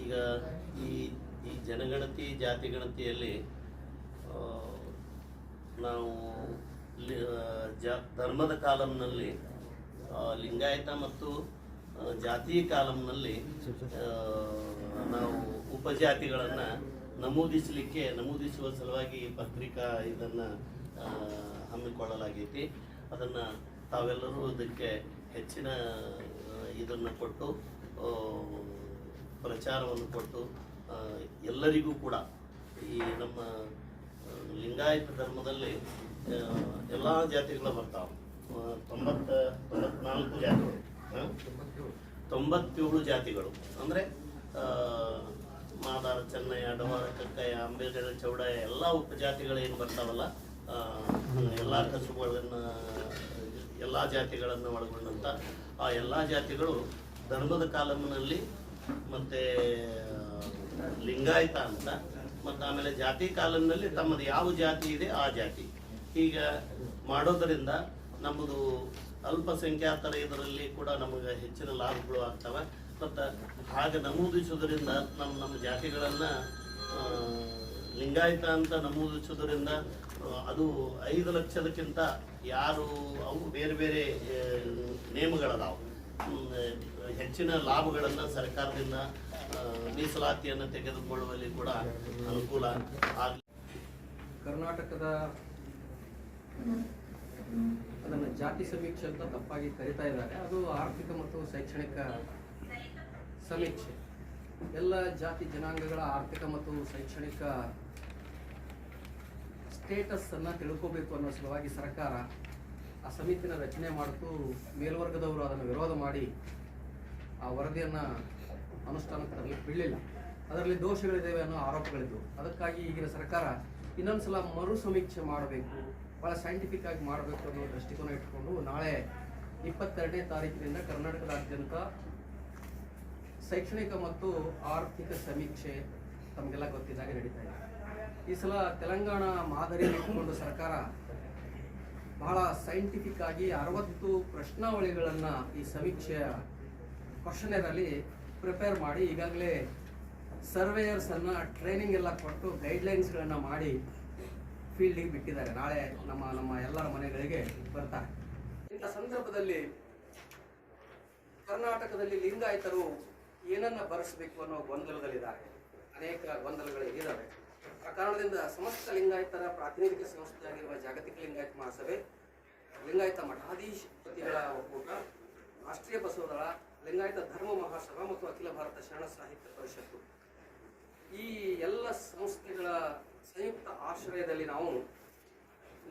ಈಗ ಈ ಈ ಜನಗಣತಿ ಜಾತಿ ಗಣತಿಯಲ್ಲಿ ನಾವು ಜಾ, ಧರ್ಮದ ಕಾಲಂನಲ್ಲಿ ಲಿಂಗಾಯತ ಮತ್ತು ಜಾತಿ ಕಾಲಂನಲ್ಲಿ ನಾವು ಉಪಜಾತಿಗಳನ್ನು ನಮೂದಿಸಲಿಕ್ಕೆ, ನಮೂದಿಸುವ ಸಲುವಾಗಿ ಪತ್ರಿಕಾ ಇದನ್ನು ಹಮ್ಮಿಕೊಳ್ಳಲಾಗೈತಿ. ಅದನ್ನು ತಾವೆಲ್ಲರೂ ಇದಕ್ಕೆ ಹೆಚ್ಚಿನ ಇದನ್ನು ಕೊಟ್ಟು ಪ್ರಚಾರವನ್ನು ಕೊಟ್ಟು ಎಲ್ಲರಿಗೂ ಕೂಡ ಈ ನಮ್ಮ ಲಿಂಗಾಯತ ಧರ್ಮದಲ್ಲಿ ಎಲ್ಲ ಜಾತಿಗಳು ಬರ್ತಾವೆ. ತೊಂಬತ್ತ, ತೊಂಬತ್ನಾಲ್ಕು ಜಾತಿಗಳು? ತೊಂಬತ್ತೇಳು ಜಾತಿಗಳು. ಅಂದರೆ ಮಾದಾರ, ಚೆನ್ನಯ್ಯ ಡವಾರ ಕಕ್ಕಯ್ಯ ಅಂಬೇಗಡ ಚೌಡಯ್ಯ ಎಲ್ಲ ಉಪಜಾತಿಗಳು ಏನು ಬರ್ತಾವಲ್ಲ ಎಲ್ಲ ಕಸುಬುಗಳನ್ನು, ಎಲ್ಲ ಜಾತಿಗಳನ್ನು ಒಳಗೊಂಡಂಥ ಆ ಎಲ್ಲ ಜಾತಿಗಳು ಧರ್ಮದ ಕಾಲಮ್ನಲ್ಲಿ ಮತ್ತು, ಲಿಂಗಾಯತ ಅಂತ ಮತ್ತು ಆಮೇಲೆ ಜಾತಿ ಕಾಲಮ್ನಲ್ಲಿ ತಮ್ಮದು ಯಾವ ಜಾತಿ ಇದೆ ಆ ಜಾತಿ. ಈಗ ಮಾಡೋದರಿಂದ ನಮ್ಮದು ಅಲ್ಪಸಂಖ್ಯಾತರ ಇದರಲ್ಲಿ ಕೂಡ ನಮಗೆ ಹೆಚ್ಚಿನ ಲಾಭಗಳು ಆಗ್ತವೆ. ಮತ್ತು ಹಾಗೆ ನಮೂದಿಸೋದರಿಂದ ನಮ್ಮ ನಮ್ಮ ಜಾತಿಗಳನ್ನು ಲಿಂಗಾಯತ ಅಂತ ನಮೂದಿಸೋದ್ರಿಂದ ಅದು ಐದು ಲಕ್ಷದಕ್ಕಿಂತ ಯಾರು ಅವು ಬೇರೆ ಬೇರೆ ನೇಮಗಳದಾವು. ಹೆಚ್ಚಿನ ಲಾಭಗಳನ್ನು ಸರ್ಕಾರದಿಂದ ಮೀಸಲಾತಿಯನ್ನು ತೆಗೆದುಕೊಳ್ಳುವಲ್ಲಿ ಕೂಡ ಅನುಕೂಲ ಆಗಲಿ. ಕರ್ನಾಟಕದ ಅದನ್ನು ಜಾತಿ ಸಮೀಕ್ಷೆ ಅಂತ ತಪ್ಪಾಗಿ ಕರಿತಾ ಇದ್ದಾರೆ. ಅದು ಆರ್ಥಿಕ ಮತ್ತು ಶೈಕ್ಷಣಿಕ ಸಮೀಕ್ಷೆ. ಎಲ್ಲ ಜಾತಿ ಜನಾಂಗಗಳ ಆರ್ಥಿಕ ಮತ್ತು ಶೈಕ್ಷಣಿಕ ಸ್ಟೇಟಸ್ ಅನ್ನ ತಿಳ್ಕೋಬೇಕು ಅನ್ನೋ ಸಲುವಾಗಿ ಸರ್ಕಾರ ಆ ಸಮಿತಿನ ರಚನೆ ಮಾಡಿತು, ಮೇಲ್ವರ್ಗದವರು ಅದನ್ನು ವಿರೋಧ ಮಾಡಿ ಆ ವರದಿಯನ್ನು ಅನುಷ್ಠಾನಕ್ಕೆ ತರಲಿಕ್ಕೆ ಬಿಡಲಿಲ್ಲ. ಅದರಲ್ಲಿ ದೋಷಗಳಿದ್ದಾವೆ ಅನ್ನೋ ಆರೋಪಗಳಿದ್ದವು ಅದಕ್ಕಾಗಿ ಈಗಿನ ಸರ್ಕಾರ ಇನ್ನೊಂದ್ಸಲ ಮರು ಸಮೀಕ್ಷೆ ಮಾಡಬೇಕು. ಭಾಳ ಸೈಂಟಿಫಿಕ್ ಆಗಿ ಮಾಡಬೇಕು ಅನ್ನೋ ದೃಷ್ಟಿಕೋನ ಇಟ್ಕೊಂಡು ನಾಳೆ ಇಪ್ಪತ್ತೆರಡನೇ ತಾರೀಕಿನಿಂದ ಕರ್ನಾಟಕದಾದ್ಯಂತ ಶೈಕ್ಷಣಿಕ ಮತ್ತು ಆರ್ಥಿಕ ಸಮೀಕ್ಷೆ ತಮಗೆಲ್ಲ ಗೊತ್ತಿದ್ದಾಗ ನಡೀತಾ ಇದೆ. ಈ ಸಲ ತೆಲಂಗಾಣ ಮಾದರಿ ಇಟ್ಕೊಂಡು ಸರ್ಕಾರ ಬಹಳ ಸೈಂಟಿಫಿಕ್ ಆಗಿ ಅರವತ್ತು ಪ್ರಶ್ನಾವಳಿಗಳನ್ನು ಈ ಸಮೀಕ್ಷೆಯ ಕ್ವಶನರಲ್ಲಿ ಪ್ರಿಪೇರ್ ಮಾಡಿ ಈಗಾಗಲೇ ಸರ್ವೇಯರ್ಸ್ ಅನ್ನ ಟ್ರೈನಿಂಗ್ ಎಲ್ಲ ಕೊಟ್ಟು ಗೈಡ್ಲೈನ್ಸ್ಗಳನ್ನು ಮಾಡಿ ಫೀಲ್ಡಿಗೆ ಬಿಟ್ಟಿದ್ದಾರೆ. ನಾಳೆ ನಮ್ಮ ನಮ್ಮ ಎಲ್ಲರ ಮನೆಗಳಿಗೆ ಬರ್ತಾರೆ. ಇಂಥ ಸಂದರ್ಭದಲ್ಲಿ ಕರ್ನಾಟಕದಲ್ಲಿ ಲಿಂಗಾಯತರು ಏನನ್ನ ಬರೆಸಬೇಕು ಅನ್ನೋ ಗೊಂದಲಗಳಿದ್ದಾರೆ. ಅನೇಕ ಗೊಂದಲಗಳು ಇದ್ದಾವೆ ಆ ಕಾರಣದಿಂದ ಸಮಸ್ತ ಲಿಂಗಾಯತರ ಪ್ರಾತಿನಿಧಿಕ ಸಂಸ್ಥೆಯಾಗಿರುವ ಜಾಗತಿಕ ಲಿಂಗಾಯತ ಮಹಾಸಭೆ, ಲಿಂಗಾಯತ ಮಠಾಧೀಶಪತಿಗಳ ಒಕ್ಕೂಟ, ರಾಷ್ಟ್ರೀಯ ಬಸವದಳ, ಲಿಂಗಾಯತ ಧರ್ಮ ಮಹಾಸಭಾ ಮತ್ತು ಅಖಿಲ ಭಾರತ ಶರಣ ಸಾಹಿತ್ಯ ಪರಿಷತ್ತು ಈ ಎಲ್ಲ ಸಂಸ್ಥೆಗಳ ಸಂಯುಕ್ತ ಆಶ್ರಯದಲ್ಲಿ ನಾವು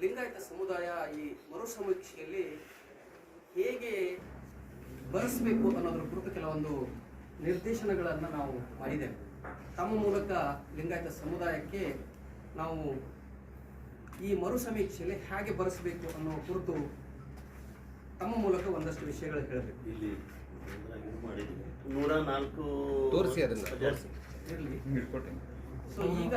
ಲಿಂಗಾಯತ ಸಮುದಾಯ ಈ ಮರು ಸಮೀಕ್ಷೆಯಲ್ಲಿ ಹೇಗೆ ಬಳಸಬೇಕು ಅನ್ನೋದ್ರ ಕುರಿತು ಕೆಲವೊಂದು ನಿರ್ದೇಶನಗಳನ್ನು ನಾವು ಮಾಡಿದ್ದೇವೆ. ತಮ್ಮ ಮೂಲಕ ಲಿಂಗಾಯತ ಸಮುದಾಯಕ್ಕೆ ನಾವು ಈ ಮರು ಸಮೀಕ್ಷೆಯಲ್ಲಿ ಹೇಗೆ ಬರೆಸಬೇಕು ಅನ್ನೋ ಕುರಿತು ತಮ್ಮ ಮೂಲಕ ಒಂದಷ್ಟು ವಿಷಯಗಳು ಹೇಳಬೇಕು. ಇಲ್ಲಿ ನೂರ ನಾಲ್ಕು ತೋರಿಸಿ ಅದನ್ನ, ಸೊ ಈಗ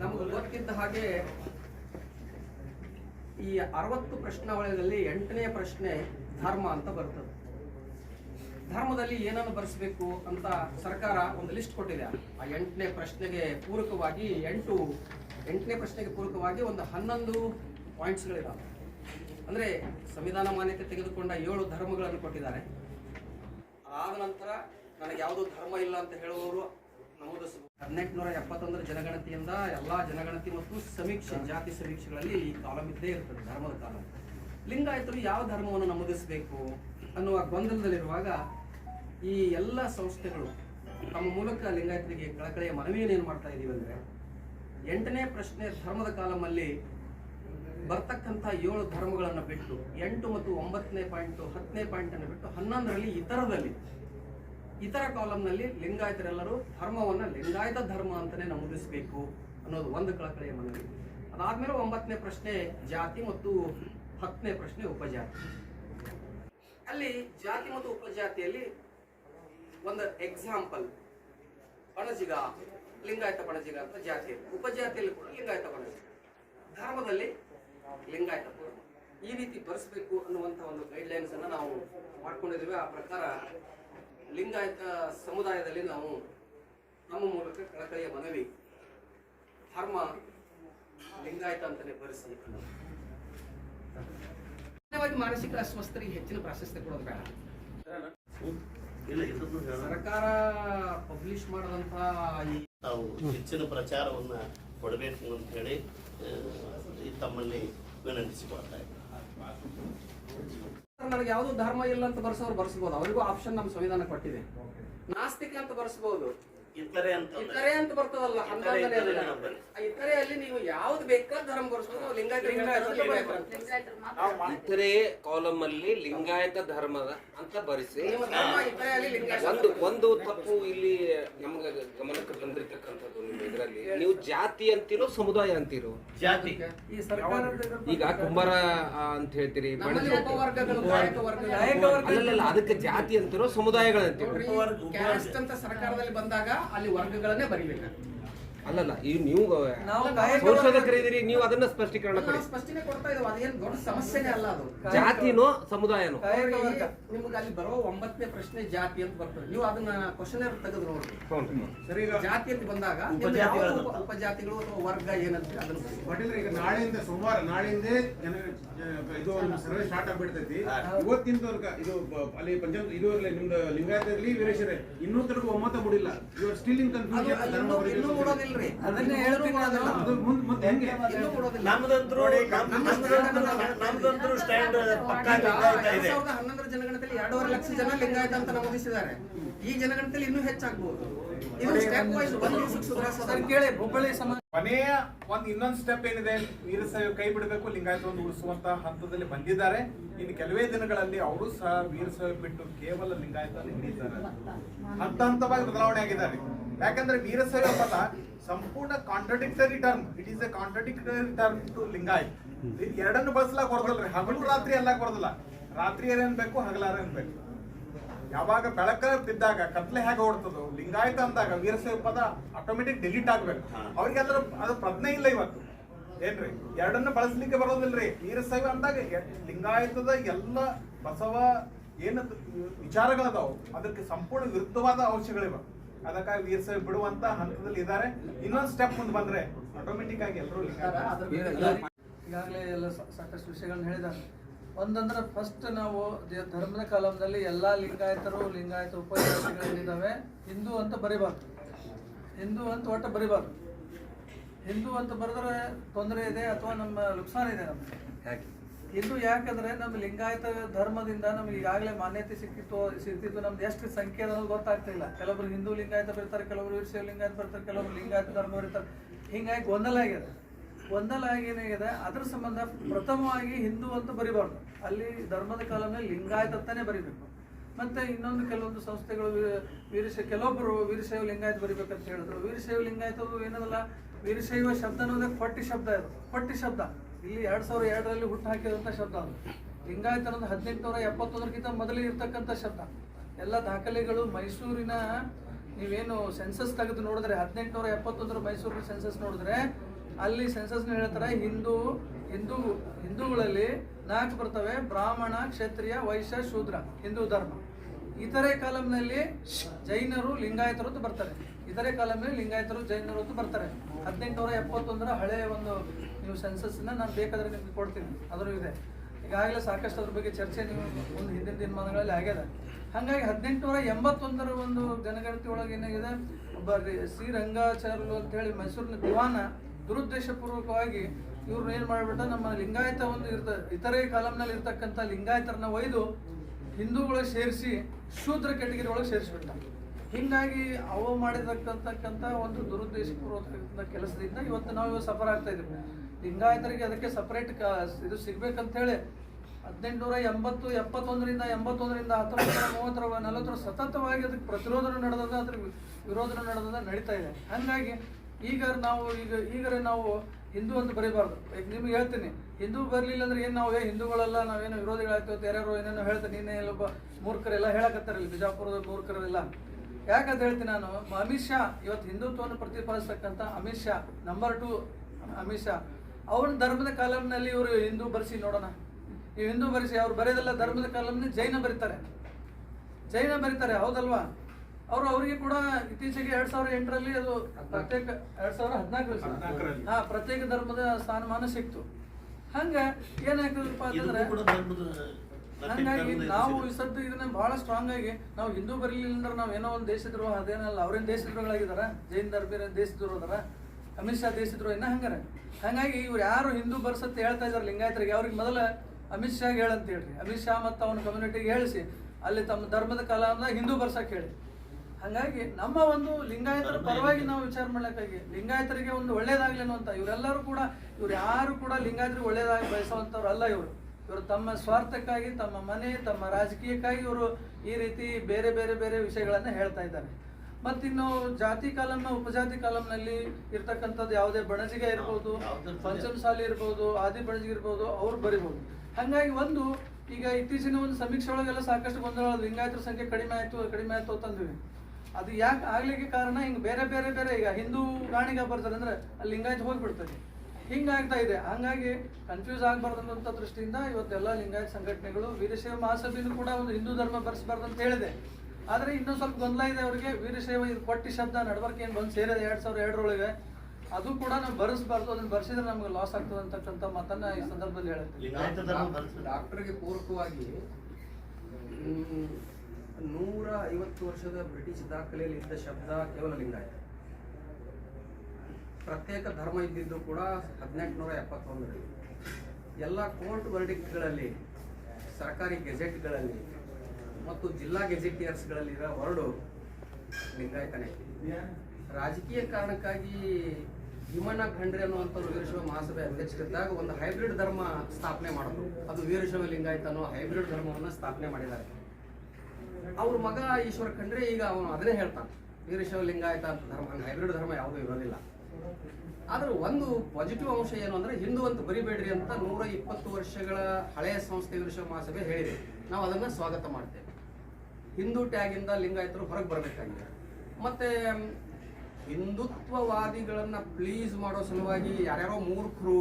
ನಮ್ಗೆ ಗೊತ್ತಿದ್ದ ಹಾಗೆ ಈ ಅರವತ್ತು ಪ್ರಶ್ನಾವಳಿಯಲ್ಲಿ ಎಂಟನೇ ಪ್ರಶ್ನೆ ಧರ್ಮ ಅಂತ ಬರ್ತದೆ. ಧರ್ಮದಲ್ಲಿ ಏನನ್ನು ಬರೆಸಬೇಕು ಅಂತ ಸರ್ಕಾರ ಒಂದು ಲಿಸ್ಟ್ ಕೊಟ್ಟಿದೆ. ಆ ಎಂಟನೇ ಪ್ರಶ್ನೆಗೆ ಪೂರಕವಾಗಿ ಎಂಟು, ಎಂಟನೇ ಪ್ರಶ್ನೆಗೆ ಪೂರಕವಾಗಿ ಒಂದು ಹನ್ನೊಂದು ಪಾಯಿಂಟ್ಸ್ಗಳಿದಾವೆ ಅಂದರೆ ಸಂವಿಧಾನ ಮಾನ್ಯತೆ ತೆಗೆದುಕೊಂಡ ಏಳು ಧರ್ಮಗಳನ್ನು ಕೊಟ್ಟಿದ್ದಾರೆ. ಆದ ನಂತರ ನನಗೆ ಯಾವುದೋ ಧರ್ಮ ಇಲ್ಲ ಅಂತ ಹೇಳುವವರು ನಮೂದಿಸಬಹುದು ಹದಿನೆಂಟುನೂರ ಎಪ್ಪತ್ತೊಂದರ ಜನಗಣತಿಯಿಂದ ಎಲ್ಲಾ ಜನಗಣತಿ ಮತ್ತು ಸಮೀಕ್ಷೆ, ಜಾತಿ ಸಮೀಕ್ಷೆಗಳಲ್ಲಿ ಈ ಕಾಲಂ ಇದ್ದೇ ಇರ್ತದೆ, ಧರ್ಮದ ಕಾಲಂ. ಲಿಂಗಾಯತರು ಯಾವ ಧರ್ಮವನ್ನು ನಮೂದಿಸಬೇಕು ಅನ್ನುವ ಗೊಂದಲದಲ್ಲಿರುವಾಗ ಈ ಎಲ್ಲ ಸಂಸ್ಥೆಗಳು ತಮ್ಮ ಮೂಲಕ ಲಿಂಗಾಯತರಿಗೆ ಕಳಕಳಿಯ ಮನವಿಯನ್ನು ಏನು ಮಾಡ್ತಾ ಇದ್ದೀವಿ ಅಂದ್ರೆ ಎಂಟನೇ ಪ್ರಶ್ನೆ ಧರ್ಮದ ಕಾಲಮಲ್ಲಿ ಬರ್ತಕ್ಕಂಥ ಏಳು ಧರ್ಮಗಳನ್ನು ಬಿಟ್ಟು ಎಂಟು ಮತ್ತು ಒಂಬತ್ತನೇ ಪಾಯಿಂಟು, ಹತ್ತನೇ ಪಾಯಿಂಟನ್ನು ಬಿಟ್ಟು ಹನ್ನೊಂದರಲ್ಲಿ ಇತರದಲ್ಲಿ ಇತರ ಕಾಲಂನಲ್ಲಿ ಲಿಂಗಾಯತರೆಲ್ಲರೂ ಧರ್ಮವನ್ನ ಲಿಂಗಾಯತ ಧರ್ಮ ಅಂತಲೇ ನಮೂದಿಸಬೇಕು ಅನ್ನೋದು ಒಂದು ಕಳಕಳಿಯ ಮನವಿ ಅದಾದ್ಮೇಲೆ ಒಂಬತ್ತನೇ ಪ್ರಶ್ನೆ ಜಾತಿ ಮತ್ತು ಹತ್ತನೇ ಪ್ರಶ್ನೆ ಉಪಜಾತಿ ಅಲ್ಲಿ ಜಾತಿ ಮತ್ತು ಉಪಜಾತಿಯಲ್ಲಿ ಒಂದು ಎಕ್ಸಾಂಪಲ್ ಬಣಜಿಗ, ಲಿಂಗಾಯತ ಬಣಜಿಗ ಅಂತ ಜಾತಿ. ಉಪಜಾತಿಯಲ್ಲಿ ಕೂಡ ಲಿಂಗಾಯತ ಬಣಜಿಗ ಧರ್ಮದಲ್ಲಿ ಲಿಂಗಾಯತ. ಈ ರೀತಿ ಬರೆಸಬೇಕು ಅನ್ನುವಂಥ ಒಂದು ಗೈಡ್ಲೈನ್ಸ್ ಅನ್ನು ನಾವು ಮಾಡ್ಕೊಂಡಿದ್ದೀವಿ ಆ ಪ್ರಕಾರ ಲಿಂಗಾಯತ ಸಮುದಾಯದಲ್ಲಿ ನಾವು ನಮ್ಮ ಮೂಲಕ ಕಳಕಳಿಯ ಮನವಿ ಧರ್ಮ ಲಿಂಗಾಯತ ಅಂತಲೇ. ಸಾಮಾನ್ಯವಾಗಿ ಮಾನಸಿಕ ಅಸ್ವಸ್ಥರಿಗೆ ಹೆಚ್ಚಿನ ಪ್ರಾಶಸ್ತ್ಯ ಕೊಡೋದು ಬೇಡ ಇಲ್ಲ ಇದನ್ನು ಹೇಳ ಸರ್ಕಾರ ಪಬ್ಲಿಷ್ ಮಾಡದಂತ ಈ ತಾವು ಹೆಚ್ಚಿನ ಪ್ರಚಾರವನ್ನ ಕೊಡಬೇಕು ಅಂತ ಹೇಳಿ ತಮ್ಮಲ್ಲಿ ವಿನಂತಿಸಿಕೊಳ್ತಾ ಇದ್ದೀನಿ ನನಗೆ ಯಾವುದು ಧರ್ಮ ಇಲ್ಲ ಅಂತ ಬರ್ಸೋರು ಬರ್ಸ್ಬೋದು. ಅವರಿಗೂ ಆಪ್ಷನ್ ನಮ್ಮ ಸಂವಿಧಾನ ಕೊಟ್ಟಿದೆ. ನಾಸ್ತಿಕ ಅಂತ ಬರ್ಸ್ಬೋದು. ಇತರೆ ಅಂತ ಇತರೆ ಅಂತ ಬರ್ತದಲ್ಲ ಅಲ್ಲ. ಬನ್ನಿ. ಆ ಇತರೆಯಲ್ಲಿ ನೀವು ಯಾವ್ದು ಬೇಕಾದ ಧರ್ಮ ಬರ್ಸ್ಬೋದು ಲಿಂಗಾಯತ. ಇತರೆ ಕಾಲಮ್ ಅಲ್ಲಿ ಲಿಂಗಾಯತ ಧರ್ಮದ ಅಂತ ಬರೆಸಿ. ಒಂದು ಒಂದು ತಪ್ಪು ಇಲ್ಲಿ ನಮ್ಗೆ ಗಮನಕ್ಕೆ ಬಂದಿರ್ತಕ್ಕಂಥದ್ದು ನಿಮ್ಮ ಇದರಲ್ಲಿ. ನೀವು ಜಾತಿ ಅಂತೀರೋ ಸಮುದಾಯ ಅಂತೀರೋ? ಜಾತಿ. ಈಗ ಕುಂಬಾರ ಅಂತ ಹೇಳ್ತೀರಿ ಅದಕ್ಕೆ ಜಾತಿ ಅಂತಿರೋ ಸಮುದಾಯಗಳಂತಿರೋ ಸರ್ಕಾರದಲ್ಲಿ ಬಂದಾಗ ಅಲ್ಲಿ ವರ್ಗಗಳನ್ನೇ ಬರಿಬೇಕು ಅಲ್ಲಲ್ಲ ಈ ನೀವು ನಾವು ಇದೀರಿ ನೀವು ಅದನ್ನ ಸ್ಪಷ್ಟೀಕರಣ ಕೊಡಿ. ಸ್ಪಷ್ಟನೆ ಕೊಡ್ತಾ ಇದ್ದೀವಿ ಅದೇನು ದೊಡ್ಡ ಸಮಸ್ಯೆನೇ ಅಲ್ಲ ಅದು. ಜಾತಿನೋ ಸಮುದಾಯನೋ? ನಿಮ್ಗೆ ಅಲ್ಲಿ ಬರೋ ಒಂಬತ್ತನೇ ಪ್ರಶ್ನೆ ಜಾತಿ ಅಂತ ಬರ್ತದೆ. ನೀವು ಅದನ್ನ ಕ್ವಶನ್ ತೆಗೆದು ನೋಡಿ ಸರಿ ಜಾತಿ ಅಂತ ಬಂದಾಗ ಉಪಜಾತಿಗಳು ಅಥವಾ ವರ್ಗ ಏನಂತ ಅದನ್ನು. ಪಾಟೀಲ್ ಈಗ ನಾಳೆಯಿಂದ ಸೋಮವಾರ ನಾಳೆಯಿಂದ ಇದು ಸರ್ವೆ ಸ್ಟಾರ್ಟ್ ಆಗ್ಬಿಡ್ತೈತಿ. ಇವತ್ತಿನ ತನಕ ಇದು ಅಲ್ಲಿ ಪಂಚಾಯತ್ ಇದು ಇರಲಿ ನಿಮ್ದು ಲಿಂಗಾಯತ ಇರಲಿ ವೀರೇಶ್ವರ ಇನ್ನೂ ತನಕ ಒಮ್ಮತ ಯು ಇವರು ಸ್ಟಿಲ್ ಇನ್ ಕನ್ಫ್ಯೂಷನ್ ಅದನ್ನೇ ಹೆಂಗೆ? ನಮ್ದಂತ್ರು ನಮ್ದಂತ್ರು ಸ್ಟ್ಯಾಂಡ್ ಪಕ್ಕಾ ಲಿಂಗಾಯತ ಇದೆ. ಹನ್ನೊಂದರ ಜನಗಣತಿಯಲ್ಲಿ ಎರಡೂವರೆ ಲಕ್ಷ ಜನ ಲಿಂಗಾಯತ ಅಂತ ನಮೂದಿಸಿದ್ದಾರೆ ಈ ಜನಗಣತಿಯಲ್ಲಿ ಇನ್ನೂ ಹೆಚ್ಚಾಗಬಹುದು ಇದು ಸ್ಟೆಪ್ ವೈಸ್ ಒಂದ್ ದಿವಸಕ್ಕೆ ಸುಧಾರಿಸೋದಲ್ಲ. ಕೇಳಿ ಹುಬ್ಬಳ್ಳಿ ಸಮಾಜ ಕೊನೆಯ ಒಂದ್ ಇನ್ನೊಂದ್ ಸ್ಟೆಪ್ ಏನಿದೆ? ವೀರಶೈವ ಕೈ ಬಿಡಬೇಕು ಲಿಂಗಾಯತವನ್ನು ಉಳಿಸುವಂತ ಹಂತದಲ್ಲಿ ಬಂದಿದ್ದಾರೆ. ಇನ್ನು ಕೆಲವೇ ದಿನಗಳಲ್ಲಿ ಅವರು ಸಹ ವೀರಶೈವ ಬಿಟ್ಟು ಕೇವಲ ಲಿಂಗಾಯತ ಹಂತ ಹಂತವಾಗಿ ಬದಲಾವಣೆ ಆಗಿದ್ದಾರೆ. ಯಾಕಂದ್ರೆ ವೀರಶೈವ ಪದ ಸಂಪೂರ್ಣ contradictory term it is a contradictory term to Lingayat ಇದು ಎರಡನ್ನು ಬಳಸಲಾಕ್ ಬರೋದಿಲ್ರಿ ಹಗಲು ರಾತ್ರಿ ಎಲ್ಲ ಬರೋದಿಲ್ಲ ರಾತ್ರಿ ಏನೇನ್ ಬೇಕು ಹಗಲಾರ ಬೇಕು ಯಾವಾಗ ಬೆಳಕ ಬಿದ್ದಾಗ ಕತ್ಲೆ ಹೇಗೆ ಓಡ್ತದೋ ಲಿಂಗಾಯತ ಅಂದಾಗ ವೀರಶೈವ ಪದ ಆಟೋಮೆಟಿಕ್ ಡಿಲೀಟ್ ಆಗ್ಬೇಕು ಅವ್ರಿಗೆ ಅದ್ರ ಅದು ಪ್ರಜ್ಞೆ ಇಲ್ಲ ಇವತ್ತು. ಏನ್ರಿ? ಎರಡನ್ನು ಬಳಸಲಿಕ್ಕೆ ಬರೋದಿಲ್ರಿ. ವೀರಶೈವ ಅಂದಾಗ ಲಿಂಗಾಯತದ ಎಲ್ಲ ಬಸವ ಏನು ವಿಚಾರಗಳದಾವು ಅದಕ್ಕೆ ಸಂಪೂರ್ಣ ವಿರುದ್ಧವಾದ ಅಂಶಗಳಿವ ಅದಕ್ಕಾಗಿ ವೀರಶೈವ ಬಿಡುವಂತ ಹಂತದಲ್ಲಿ ಇದ್ದಾರೆ. ಇನ್ನೊಂದು ಸ್ಟೆಪ್ ಮುಂದೆ ಬಂದ್ರೆ ಆಟೋಮೆಟಿಕ್ ಆಗಿ ಎಲ್ಲರೂ ಈಗಾಗಲೇ ಎಲ್ಲ ಸಾಕಷ್ಟು ವಿಷಯಗಳನ್ನ ಹೇಳಿದ್ದಾರೆ. ಒಂದಂದ್ರೆ ಫಸ್ಟ್ ನಾವು ಧರ್ಮದ ಕಾಲಂನಲ್ಲಿ ಎಲ್ಲ ಲಿಂಗಾಯತರು ಲಿಂಗಾಯತ ಉಪಜಾತಿಗಳೇನಿದ್ದಾವೆ ಹಿಂದೂ ಅಂತ ಬರಿಬಾರ್ದು. ಹಿಂದೂ ಅಂತ ಒಟ್ಟು ಬರಿಬಾರ್ದು. ಹಿಂದೂ ಅಂತ ಬರೆದ್ರೆ ತೊಂದರೆ ಇದೆ ಅಥವಾ ನಮ್ಮ ನುಕ್ಸಾನ ಇದೆ ನಮಗೆ. ಹಿಂದೂ ಯಾಕಂದ್ರೆ ನಮ್ಮ ಲಿಂಗಾಯತ ಧರ್ಮದಿಂದ ನಮ್ಗೆ ಈಗಾಗಲೇ ಮಾನ್ಯತೆ ಸಿಕ್ಕಿತ್ತು ಸಿಕ್ಕಿತ್ತು ನಮ್ದು ಎಷ್ಟು ಸಂಖ್ಯೆ ಅನ್ನೋದು ಗೊತ್ತಾಗ್ತಿಲ್ಲ. ಕೆಲವೊಬ್ರು ಹಿಂದೂ ಲಿಂಗಾಯತ ಬರ್ತಾರೆ ಕೆಲವರು ವೀರಶೈವ ಲಿಂಗಾಯತ ಬರ್ತಾರೆ ಕೆಲವರು ಲಿಂಗಾಯತ ಧರ್ಮ ಇರ್ತಾರೆ. ಹಿಂಗಾಗಿ ಗೊಂದಲ ಆಗಿದೆ. ಗೊಂದಲ ಆಗಿ ಏನಾಗಿದೆ, ಅದ್ರ ಸಂಬಂಧ ಪ್ರಥಮವಾಗಿ ಹಿಂದೂ ಅಂತ ಬರಿಬಾರ್ದು. ಅಲ್ಲಿ ಧರ್ಮದ ಕಾಲದಲ್ಲಿ ಲಿಂಗಾಯತ ಅಂತಾನೆ ಬರಿಬೇಕು. ಮತ್ತೆ ಇನ್ನೊಂದು ಕೆಲವೊಂದು ಸಂಸ್ಥೆಗಳು ವೀರಶ ಕೆಲವೊಬ್ಬರು ವೀರಶೈವ ಲಿಂಗಾಯತ ಬರಿಬೇಕಂತ ಹೇಳಿದ್ರು. ವೀರಶೈವ ಲಿಂಗಾಯತವು ಏನದಲ್ಲ, ವೀರಶೈವ ಶಬ್ದ ಅನ್ನೋದೇ ಕೊಟ್ಟಿ ಶಬ್ದ ಇದು ಕೊಟ್ಟಿ ಶಬ್ದ. ಇಲ್ಲಿ ಎರಡ್ ಸಾವಿರ ಎರಡರಲ್ಲಿ ಹುಟ್ಟು ಹಾಕಿದಂಥ ಶಬ್ದ ಅದು. ಲಿಂಗಾಯತ ಅನ್ನೋದು ಹದಿನೆಂಟುನೂರ ಎಪ್ಪತ್ತೊಂದರಕ್ಕಿಂತ ಮೊದಲೇ ಇರ್ತಕ್ಕಂಥ ಶಬ್ದ. ಎಲ್ಲ ದಾಖಲೆಗಳು ಮೈಸೂರಿನ, ನೀವೇನು ಸೆನ್ಸಸ್ ತೆಗೆದು ನೋಡಿದ್ರೆ, ಹದಿನೆಂಟುನೂರ ಎಪ್ಪತ್ತೊಂದರ ಮೈಸೂರಿನ ಸೆನ್ಸಸ್ ನೋಡಿದ್ರೆ, ಅಲ್ಲಿ ಸೆನ್ಸಸ್ ಹೇಳ್ತಾರೆ, ಹಿಂದೂ ಹಿಂದೂ, ಹಿಂದೂಗಳಲ್ಲಿ ನಾಲ್ಕು ಬರ್ತವೆ, ಬ್ರಾಹ್ಮಣ, ಕ್ಷತ್ರಿಯ, ವೈಶ್ಯ, ಶೂದ್ರ, ಹಿಂದೂ ಧರ್ಮ. ಇತರೆ ಕಾಲಂನಲ್ಲಿ ಜೈನರು, ಲಿಂಗಾಯತರು ಬರ್ತಾರೆ. ಇತರೆ ಕಾಲಂನಲ್ಲಿ ಲಿಂಗಾಯತರು, ಜೈನರು ಅಂತ ಬರ್ತಾರೆ. ಹದಿನೆಂಟುನೂರ ಎಪ್ಪತ್ತೊಂದರ ಹಳೆಯ ಒಂದು ನೀವು ಸೆನ್ಸಸ್ನ ನಾನು ಬೇಕಾದ್ರೆ ನಿಮ್ಗೆ ಕೊಡ್ತೀನಿ. ಅದರೂ ಇದೆ. ಈಗಾಗಲೇ ಸಾಕಷ್ಟು ಅದ್ರ ಬಗ್ಗೆ ಚರ್ಚೆ ನೀವು ಒಂದು ಹಿಂದಿನ ದಿನಮಾನಗಳಲ್ಲಿ ಆಗ್ಯದ. ಹಾಗಾಗಿ ಹದಿನೆಂಟುನೂರ ಎಂಬತ್ತೊಂದರ ಒಂದು ಜನಗಣತಿ ಒಳಗೆ ಏನಾಗಿದೆ? ಒಬ್ಬ ಶ್ರೀ ರಂಗಾಚಾರ್ಯರು ಅಂತ ಹೇಳಿ ಮೈಸೂರಿನ ದಿವಾನ ದುರುದ್ದೇಶಪೂರ್ವಕವಾಗಿ ಇವ್ರನ್ನ ಏನು ಮಾಡ್ಬಿಟ್ಟ? ನಮ್ಮ ಲಿಂಗಾಯತ ಒಂದು ಇರ್ತ, ಇತರೆ ಕಾಲಂನಲ್ಲಿ ಇರ್ತಕ್ಕಂಥ ಲಿಂಗಾಯತರನ್ನ ಒಯ್ದು ಹಿಂದೂಗಳಿಗೆ ಸೇರಿಸಿ ಶೂದ್ರ ಕೆಟಗರಿ ಒಳಗೆ ಸೇರಿಸ್ಬಿಟ್ಟ ಹಿಂಗಾಗಿ ಅವ ಮಾಡಿರ್ತಕ್ಕಂತಕ್ಕಂಥ ಒಂದು ದುರುದ್ದೇಶಪೂರ್ವಕ ಕೆಲಸದಿಂದ ಇವತ್ತು ನಾವು ಇವತ್ತು ಸಫರ್ ಆಗ್ತಾ ಇದ್ದೀವಿ. ಲಿಂಗಾಯತರಿಗೆ ಅದಕ್ಕೆ ಸಪರೇಟ್ ಇದು ಸಿಗ್ಬೇಕಂತ ಹೇಳಿ ಹದಿನೆಂಟುನೂರ ಎಂಬತ್ತು, ಎಪ್ಪತ್ತೊಂದರಿಂದ ಎಂಬತ್ತೊಂದರಿಂದ ಹತ್ತೊಂಬತ್ತು ಮೂವತ್ತರ ನಲವತ್ತರ ಸತತವಾಗಿ ಅದಕ್ಕೆ ಪ್ರತಿರೋಧನ ನಡೆದದ ಅದ್ರ ವಿರೋಧನ ನಡೆದದ ನಡೀತಾ ಇದೆ. ಹಾಗಾಗಿ ಈಗ ನಾವು ಈಗ ಈಗರೆ ನಾವು ಹಿಂದೂ ಅಂತ ಬರೀಬಾರ್ದು. ಈಗ ನಿಮ್ಗೆ ಹೇಳ್ತೀನಿ, ಹಿಂದೂ ಬರಲಿಲ್ಲ ಅಂದ್ರೆ ಏನು ನಾವು ಹಿಂದೂಗಳೆಲ್ಲ, ನಾವೇನು ವಿರೋಧಿಗಳಾಗ್ತೀವಿ ಅಂತ ಯಾರ್ಯಾರು ಏನೇನೋ ಹೇಳ್ತೀನಿ ನೀನೇ ಎಲ್ಲೊಬ್ಬ ಮೂರ್ಖರೆಲ್ಲ ಹೇಳಕತ್ತಾರೆ ಇಲ್ಲಿ ಬಿಜಾಪುರದ ಮೂರ್ಖರೆಲ್ಲ. ಯಾಕಂತ ಹೇಳ್ತೀನಿ ನಾನು ಅಮಿತ್ ಶಾ ಇವತ್ತು ಹಿಂದುತ್ವವನ್ನು ಪ್ರತಿಪಾದಿಸ್ತಕ್ಕಂಥ ಅಮಿತ್ ಶಾ ನಂಬರ್ ಟು ಅಮಿತ್ ಶಾ ಅವನ ಧರ್ಮದ ಕಾಲಂನಲ್ಲಿ ಇವರು ಹಿಂದೂ ಬರೆಸಿ ನೋಡೋಣ. ಈ ಹಿಂದೂ ಬರೆಸಿ ಅವ್ರು ಬರೆಯೋದೆಲ್ಲ ಧರ್ಮದ ಕಾಲಮ್ನ ಜೈನ ಬರೀತಾರೆ. ಜೈನ ಬರೀತಾರೆ ಹೌದಲ್ವಾ? ಅವರು ಅವರಿಗೆ ಕೂಡ ಇತ್ತೀಚೆಗೆ ಎರಡ್ ಸಾವಿರದ ಎಂಟರಲ್ಲಿ ಅದು ಪ್ರತ್ಯೇಕ ಎರಡ್ ಸಾವಿರದ ಹದಿನಾಲ್ಕರಲ್ಲಿ. ಹಾ ಪ್ರತ್ಯೇಕ ಧರ್ಮದ ಸ್ಥಾನಮಾನ ಸಿಕ್ತು. ಹಂಗ ಏನಾಗ್ತದಪ್ಪ ಅಂತಂದ್ರೆ ಹಂಗಾಗಿ ನಾವು. ಈ ಸದ್ದು ಇದನ್ನ ಬಹಳ ಸ್ಟ್ರಾಂಗ್ ಆಗಿ ನಾವು ಹಿಂದೂ ಬರಲಿಲ್ಲ ಅಂದ್ರೆ ನಾವು ಏನೋ ಒಂದು ದೇಶದ್ರೋಹ ಅದೇನಲ್ಲ ಅವ್ರೇನ್ ದೇಶದ್ರೋಹಗಳಾಗಿದಾರ ಜೈನ್ ಧರ್ಮೀರ ದೇಶದ್ರೋಹ ಅದಾರ? ಅಮಿತ್ ಶಾ ದೇಶದ್ರೋಹ ಇನ್ನ ಹಂಗಾರ. ಹಂಗಾಗಿ ಇವ್ರು ಯಾರು ಹಿಂದೂ ಬರ್ಸತ್ ಹೇಳ್ತಾ ಇದಾರೆ ಲಿಂಗಾಯತರಿಗೆ ಅವ್ರಿಗೆ ಮೊದಲ ಅಮಿತ್ ಶಾಗ್ ಹೇಳಂತ ಹೇಳ್ರಿ. ಅಮಿತ್ ಶಾ ಮತ್ತು ಅವನ ಕಮ್ಯುನಿಟಿಗೆ ಹೇಳಿಸಿ ಅಲ್ಲಿ ತಮ್ಮ ಧರ್ಮದ ಕಲಾಮದಾಗ ಹಿಂದೂ ಬರ್ಸಕ್ ಹೇಳಿ. ಹಂಗಾಗಿ ನಮ್ಮ ಒಂದು ಲಿಂಗಾಯತರ ಪರವಾಗಿ ನಾವು ವಿಚಾರ ಮಾಡ್ಲಿಕ್ಕಾಗಿ ಲಿಂಗಾಯತರಿಗೆ ಒಂದು ಒಳ್ಳೇದಾಗ್ಲಿ ಅಂತ ಇವರೆಲ್ಲರೂ ಕೂಡ ಇವ್ರು ಯಾರು ಕೂಡ ಲಿಂಗಾಯತರಿಗೆ ಒಳ್ಳೇದಾಗಿ ಬಯಸುವಂತವ್ರು ಅಲ್ಲ ಇವರು. ಇವರು ತಮ್ಮ ಸ್ವಾರ್ಥಕ್ಕಾಗಿ ತಮ್ಮ ಮನೆ ತಮ್ಮ ರಾಜಕೀಯಕ್ಕಾಗಿ ಇವರು ಈ ರೀತಿ ಬೇರೆ ಬೇರೆ ಬೇರೆ ವಿಷಯಗಳನ್ನು ಹೇಳ್ತಾ ಇದ್ದಾರೆ. ಮತ್ತಿನ್ನು ಜಾತಿ ಕಾಲಂನ ಉಪಜಾತಿ ಕಾಲಂನಲ್ಲಿ ಇರ್ತಕ್ಕಂಥದ್ದು ಯಾವುದೇ ಬಣಜಿಗೆ ಇರ್ಬೋದು ಪಂಚಮಸಾಲಿ ಇರ್ಬೋದು ಆದಿ ಬಣಜಿಗೆ ಇರ್ಬೋದು ಅವ್ರು ಬರಿಬೋದು. ಹಂಗಾಗಿ ಒಂದು ಈಗ ಇತ್ತೀಚಿನ ಒಂದು ಸಮೀಕ್ಷೆ ಒಳಗೆಲ್ಲ ಸಾಕಷ್ಟು ಗೊಂದಲ ಲಿಂಗಾಯತರ ಸಂಖ್ಯೆ ಕಡಿಮೆ ಆಯಿತು ಕಡಿಮೆ ಆಯಿತು ಅಂತಂದ್ವಿ. ಅದು ಯಾಕೆ ಆಗ್ಲಿಕ್ಕೆ ಕಾರಣ ಹಿಂಗೆ ಬೇರೆ ಬೇರೆ ಬೇರೆ ಈಗ ಹಿಂದೂ ಗಾಣಿಗ ಬರ್ತಾರೆ ಅಂದ್ರೆ ಅಲ್ಲಿ ಲಿಂಗಾಯತ ಹೋಗ್ಬಿಡ್ತಾರೆ ಹಿಂಗಾಗ್ತಾ ಇದೆ ಹಂಗಾಗಿ ಕನ್ಫ್ಯೂಸ್ ಆಗಬಾರ್ದು ಅನ್ನೋಂಥ ದೃಷ್ಟಿಯಿಂದ ಇವತ್ತೆಲ್ಲ ಲಿಂಗಾಯತ ಸಂಘಟನೆಗಳು ವೀರಶೈವ ಮಹಾಸಭೆಯೂ ಕೂಡ ಒಂದು ಹಿಂದೂ ಧರ್ಮ ಬರೆಸಬಾರ್ದು ಅಂತ ಹೇಳಿದೆ. ಆದರೆ ಇನ್ನೂ ಸ್ವಲ್ಪ ಗೊಂದಲ ಇದೆ ಅವರಿಗೆ. ವೀರಶೈವ ಇದು ಕೊಟ್ಟಿ ಶಬ್ದ ನಡವರ್ಕೆ ಏನು ಬಂದು ಸೇರಿದೆ ಎರಡು ಸಾವಿರದ ಎರಡರೊಳಗೆ. ಅದು ಕೂಡ ನಾವು ಬರೆಸಬಾರ್ದು ಅದನ್ನ ಬರೆಸಿದ್ರೆ ನಮ್ಗೆ ಲಾಸ್ ಆಗ್ತದೆ ಅಂತಕ್ಕಂಥ ಮಾತನ್ನ ಈ ಸಂದರ್ಭದಲ್ಲಿ ಹೇಳುತ್ತೆ. ಡಾಕ್ಟರ್ಗೆ ಪೂರಕವಾಗಿ ನೂರ ಐವತ್ತು ವರ್ಷದ ಬ್ರಿಟಿಷ್ ದಾಖಲೆಯಲ್ಲಿ ಇದ್ದ ಶಬ್ದ ಕೇವಲ ಲಿಂಗಾಯತ. ಪ್ರತ್ಯೇಕ ಧರ್ಮ ಇದ್ದಿದ್ದು ಕೂಡ ಹದಿನೆಂಟುನೂರ ಎಪ್ಪತ್ತೊಂದರಲ್ಲಿ. ಎಲ್ಲ ಕೋರ್ಟ್ ವರ್ಡಿಕ್ಟ್ಗಳಲ್ಲಿ ಸರ್ಕಾರಿ ಗೆಜೆಟ್ಗಳಲ್ಲಿ ಮತ್ತು ಜಿಲ್ಲಾ ಗೆಜೆಟಿಯರ್ಸ್ಗಳಲ್ಲಿ ಇರೋ ಹೊರಡು ಲಿಂಗಾಯತನೇ. ರಾಜಕೀಯ ಕಾರಣಕ್ಕಾಗಿ ಭೀಮಣ್ಣ ಖಂಡ್ರೆ ಅನ್ನುವಂಥ ವೀರಶೈವ ಮಹಾಸಭೆ ಅಧ್ಯಕ್ಷರಿದ್ದಾಗ ಒಂದು ಹೈಬ್ರಿಡ್ ಧರ್ಮ ಸ್ಥಾಪನೆ ಮಾಡಿದ್ರು. ಅದು ವೀರಶೈವ ಲಿಂಗಾಯತ ಅನ್ನೋ ಹೈಬ್ರಿಡ್ ಧರ್ಮವನ್ನು ಸ್ಥಾಪನೆ ಮಾಡಿದ್ದಾರೆ. ಅವ್ರ ಮಗ ಈಶ್ವರ ಖಂಡ್ರೆ ಈಗ ಅವನು ಅದನ್ನೇ ಹೇಳ್ತಾನೆ. ವೀರಶೈವ ಲಿಂಗಾಯತ ಅಂತ ಧರ್ಮ ಹೈಬ್ರಿಡ್ ಧರ್ಮ ಯಾವುದೂ ಇರೋದಿಲ್ಲ. ಆದ್ರೆ ಒಂದು ಪಾಸಿಟಿವ್ ಅಂಶ ಏನು ಅಂದ್ರೆ ಹಿಂದೂ ಅಂತ ಬರಿಬೇಡ್ರಿ ಅಂತ ನೂರ ಇಪ್ಪತ್ತು ವರ್ಷಗಳ ಹಳೆಯ ಸಂಸ್ಥೆ ವೀರಶೈವ ಮಹಾಸಭೆ ಹೇಳಿದೆ. ನಾವು ಅದನ್ನ ಸ್ವಾಗತ ಮಾಡ್ತೇವೆ. ಹಿಂದೂ ಟ್ಯಾಗಿಂದ ಲಿಂಗಾಯತರು ಹೊರಗೆ ಬರಬೇಕಾಗಿದೆ. ಮತ್ತೆ ಹಿಂದುತ್ವವಾದಿಗಳನ್ನು ಪ್ಲೀಸ್ ಮಾಡೋ ಸಲುವಾಗಿ ಯಾರ್ಯಾರೋ ಮೂರ್ಖರು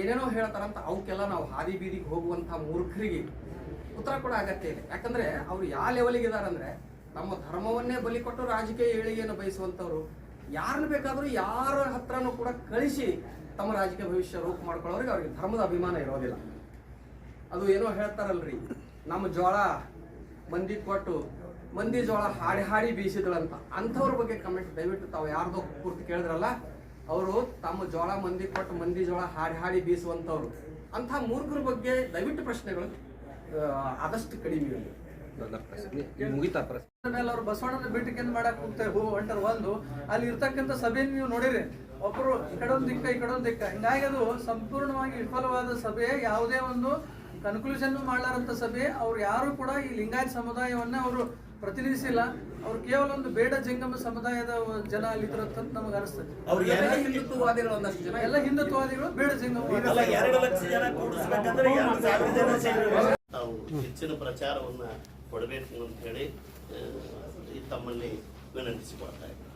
ಏನೇನೋ ಹೇಳ್ತಾರಂತ ಅವಕ್ಕೆಲ್ಲ ನಾವು ಹಾದಿ ಬೀದಿಗೆ ಹೋಗುವಂಥ ಮೂರ್ಖರಿಗೆ ಉತ್ತರ ಕೂಡ ಅಗತ್ಯ ಇದೆ. ಯಾಕಂದ್ರೆ ಅವ್ರು ಯಾವ ಲೆವೆಲ್ಗೆ ಅಂದರೆ ನಮ್ಮ ಧರ್ಮವನ್ನೇ ಬಲಿ ಕೊಟ್ಟು ರಾಜಕೀಯ ಏಳಿಗೆಯನ್ನು ಬಯಸುವಂಥವ್ರು ಯಾರನ್ನ ಬೇಕಾದರೂ ಯಾರ ಹತ್ರನೂ ಕೂಡ ಕಳಿಸಿ ತಮ್ಮ ರಾಜಕೀಯ ಭವಿಷ್ಯ ರೂಪ ಮಾಡ್ಕೊಳ್ಳೋರಿಗೆ ಅವ್ರಿಗೆ ಧರ್ಮದ ಅಭಿಮಾನ ಇರೋದಿಲ್ಲ. ಅದು ಏನೋ ಹೇಳ್ತಾರಲ್ರಿ, ನಮ್ಮ ಜೋಳ ಮಂದಿ ಕೊಟ್ಟು, ಮಂದಿ ಜೋಳ ಹಾಡಿ ಹಾಡಿ ಬೀಸಿದಳಂತ. ಅಂಥವ್ರ ಬಗ್ಗೆ ಕಮೆಂಟ್ ದಯವಿಟ್ಟು ತಾವು ಯಾರ್ದೋ ಪೂರ್ತಿ ಕೇಳಿದ್ರಲ್ಲ, ಅವರು ತಮ್ಮ ಜೋಳ ಮಂದಿ ಕೊಟ್ಟು ಮಂದಿ ಜೋಳ ಹಾಡಿ ಹಾಡಿ ಬೀಸುವಂಥವ್ರು. ಅಂಥ ಮೂರ್ಖರ ಬಗ್ಗೆ ದಯವಿಟ್ಟು ಪ್ರಶ್ನೆಗಳು ಆದಷ್ಟು ಕಡಿಮೆ ಇರಲಿ. ನನ್ನ ಪ್ರಶ್ನೆ ಈಗ ಮುಗಿತಾ ಪ್ರಶ್ನೆ ಮೇಲೆ ಅವ್ರು ಬಸವಣ್ಣನ ಭೇಟಿಕೆಂದು ಮಾಡಕ್ ಹೋಗ್ತಾರೆ ಹೋ ಅಂಟರ್ ಒಂದು ಅಲ್ಲಿ ಇರ್ತಕ್ಕಂಥ ಸಭೆ ನೀವು ನೋಡಿರಿ. ಒಬ್ಬರು ಈ ಕಡೊಂದು ದಿಕ್ಕ ಈ ಕಡೆ ಒಂದು ದಿಕ್ಕ. ಹಿಂಗಾಗಿ ಅದು ಸಂಪೂರ್ಣವಾಗಿ ವಿಫಲವಾದ ಸಭೆ ಯಾವುದೇ ಒಂದು ಕನ್ಕ್ಲೂಷನ್ ಮಾಡಲಾರಂತ ಸಭೆ ಅವ್ರು ಯಾರು ಕೂಡ ಈ ಲಿಂಗಾಯತ್ ಸಮುದಾಯವನ್ನ ಅವರು ಪ್ರತಿನಿಧಿಸಿಲ್ಲ. ಅವ್ರು ಕೇವಲ ಒಂದು ಬೇಡ ಜಂಗಮ ಸಮುದಾಯದ ಜನ ಅಲ್ಲಿ ಇದ್ರಂತ ನಮಗೆ ಅನಿಸ್ತದೆ. ಅವ್ರಿಗೆ ಎಲ್ಲ ಹಿಂದುತ್ವವಾದಿಗಳು ಒಂದಷ್ಟು ಜನ ಎಲ್ಲ ಹಿಂದುತ್ವವಾದಿಗಳು ಬೇಡ ಜಂಗಮ ಅಲ್ಲ, ಎರಡು ಲಕ್ಷ ಜನ ಕೂಡಿಸ್ಬೇಕಂದ್ರೆ ಎರಡು ಜನ ಸೇರ್ಬೇಕು. ತಾವು ಹೆಚ್ಚಿನ ಪ್ರಚಾರವನ್ನ ಕೊಡಬೇಕು ಅಂತ ಹೇಳಿ ತಮ್ಮಲ್ಲಿ ವಿನಂತಿಸಿಕೊಳ್ತಾ ಇದ್ದೀನಿ.